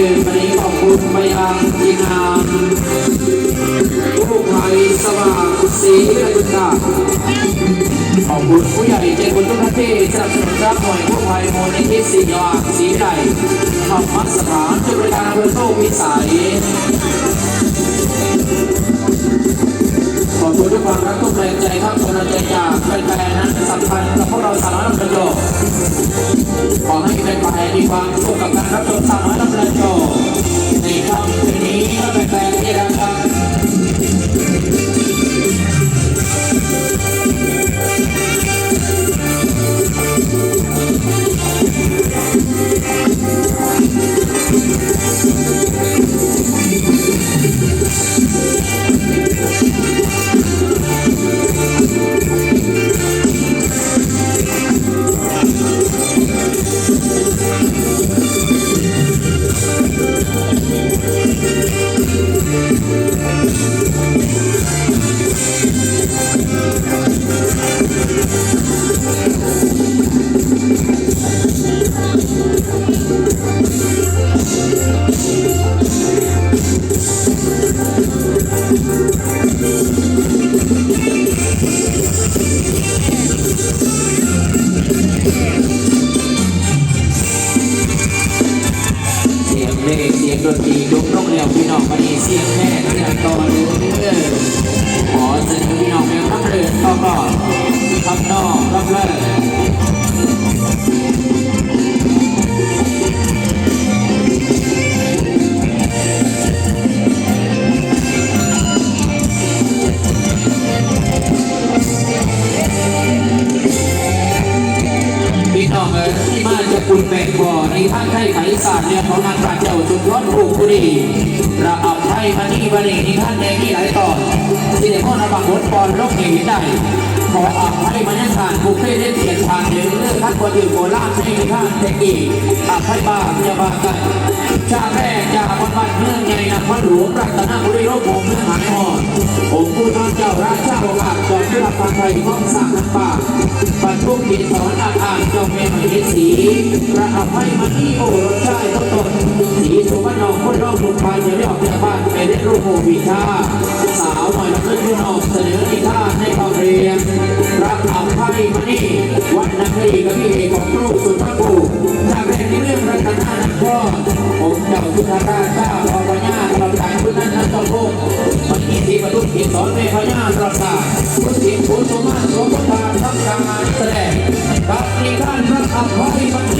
อื่นวันนี้ขอบคุณไปยังทีมงานผู้ภัยสว่างศรีราชาขอบคุณผู้ใหญ่ใจบุญทุกท่านที่สนับสนุนรับหน่วยผู้ภัยมูลนิธิสียางสีใดธรรมสถานจุดบริการอำเภอโชควิสัยขอบคุณทุกความรักทุกแรงใจครับกำลังใจจากแฟนๆนั้นสำคัญกับพวกเราสาวน้อยลำเลินโจขอให้แฟนๆมีความสุขกับการรับชมสาวน้ ศาสตร์เรื่องของนางพรเจ้าจุนยอดผูกบุรีระอับไทยพันีบริในท่านในที่หลายตอนที่ได้ข้อนำบังบทบอลโลกเห็นได้ขออับไทยมันยังผ่านบุฟเฟ่ได้เปลี่ยนผ่านเดินเลือกท่านบนดื่มโบราณในท่านเทคนิคอับไทยบ้านจะบาลกันชาแรกจากวันบ้านเมืองใหญ่นครหลวงรัตนบุรีโลกผมเมืองหายหอดผมผู้ท่านเจ้าราชาโอกาสจอมเพื่อฟังไทยห้องสร้าง ป่าบรรทุกกินสอนอาอานเจ้าแม่มเหสีพระอับไทยมันนี่โอ้รสชาติต้นต้นสีสุวรรณองคนรอบลุกพายเดี๋ยวได้ออกจากบ้านไปได้รูปโมวิชาสาวหน่อยเพื่อนพี่น้องเสนอนิทานในความเรียนพรักอับไทยมันนี่วันนักเรียนกับพี่เอกของลูกสุดพระปู่จากแรกในเรื่องรัตนานันทอผมเจ้าสุทธราชเจ้าพอพญาเราทางพุทธนันทโภค มันมีที่บรรลุกิจสอนในพญาประสาทพุทธิผลสมาสมภารทั้งการแสดงกับนิทานรักอับไทยมันนี่พี่น้อ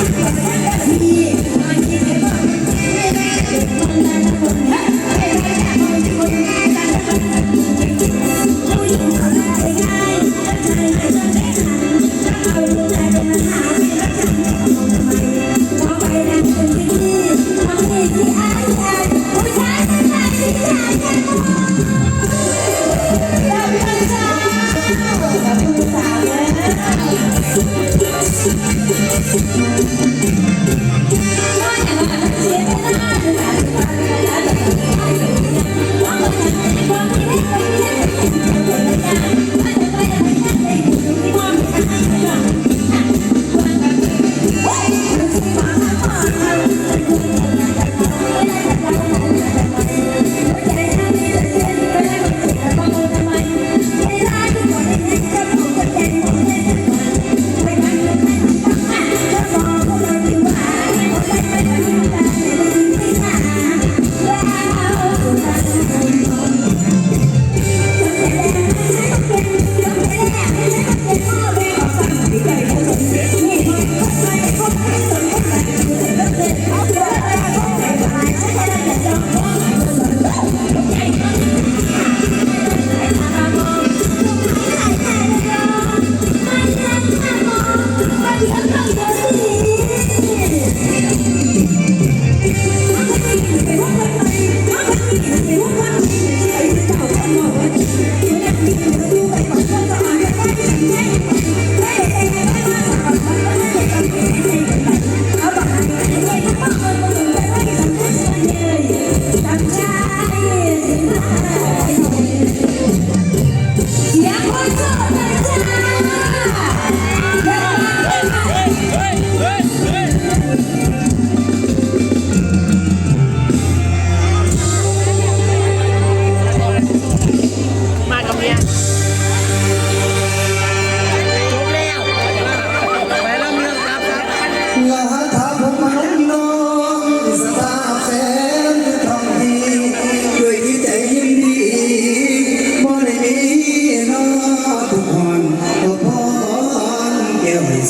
我爱看飞机。